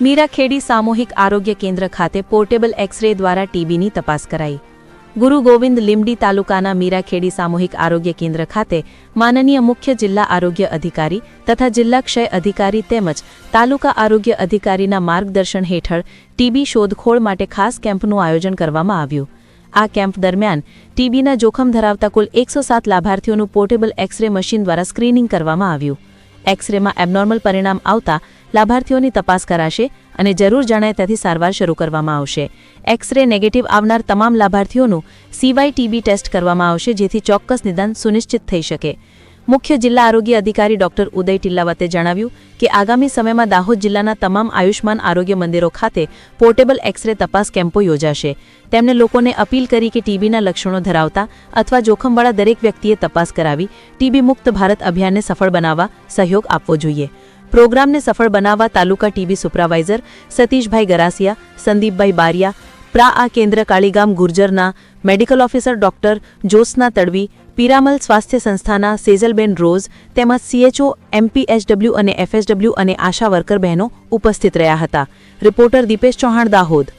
મીરાખેડી સામૂહિક આરોગ્ય કેન્દ્ર ખાતે પોર્ટેબલ એક્સ-રે દ્વારા ટીબીની તપાસ કરાઈ. ગુરુ ગોવિંદ લીમડી તાલુકાના મીરાખેડી સામૂહિક આરોગ્ય કેન્દ્ર ખાતે માનનીય મુખ્ય જિલ્લા આરોગ્ય અધિકારી તથા જિલ્લા ક્ષય અધિકારી તેમજ તાલુકા આરોગ્ય અધિકારીના માર્ગદર્શન હેઠળ ટીબી શોધખોળ માટે ખાસ કેમ્પનું આયોજન કરવામાં આવ્યું. આ કેમ્પ દરમિયાન ટીબીના જોખમ ધરાવતા કુલ એકસો લાભાર્થીઓનું પોર્ટેબલ એક્સ-રે મશીન દ્વારા સ્ક્રીનિંગ કરવામાં આવ્યું. એક્સ-રેમાં એબનોર્મલ પરિણામ આવતા લાભાર્થીઓની તપાસ કરાશે અને જરૂર જણાય ત્યાંથી સારવાર શરૂ કરવામાં આવશે. એક્સ-રે નેગેટિવ આવનાર તમામ લાભાર્થીઓનું સીવાય ટીબી ટેસ્ટ કરવામાં આવશે, જેથી ચોક્કસ નિદાન સુનિશ્ચિત થઈ શકે. મુખ્ય જિલ્લા આરોગ્ય અધિકારી ડોક્ટર ઉદય ટિલ્લાવતે જણાવ્યું કે આગામી સમયમાં દાહોદ જિલ્લાના તમામ આયુષ્માન આરોગ્ય મંદિરો ખાતે પોર્ટેબલ એક્સ-રે તપાસ કેમ્પો યોજાશે. તેમણે લોકોને અપીલ કરી કે ટીબીના લક્ષણો ધરાવતા અથવા જોખમવાળા દરેક વ્યક્તિએ તપાસ કરાવી, ટીબી મુક્ત ભારત અભિયાનને સફળ બનાવવા સહયોગ આપવો જોઈએ. પ્રોગ્રામને સફળ બનાવવા તાલુકા ટીબી સુપરવાઇઝર સતીશભાઈ ગરાસિયા, સંદીપભાઈ બારિયા પ્રા આ કેન્દ્ર Kaligam ગુર્જરના medical officer doctor Josna Tadvi, Piramal સ્વાસ્થ્ય સંસ્થાના સેઝલબેન રોઝ તેમજ સીએચઓ એમપીએચડબલ્યુ અને એફએસડબલ્યુ અને આશા વર્કર બહેનો ઉપસ્થિત રહ્યા હતા. રિપોર્ટર દીપેશ ચૌહાણ દાહોદ.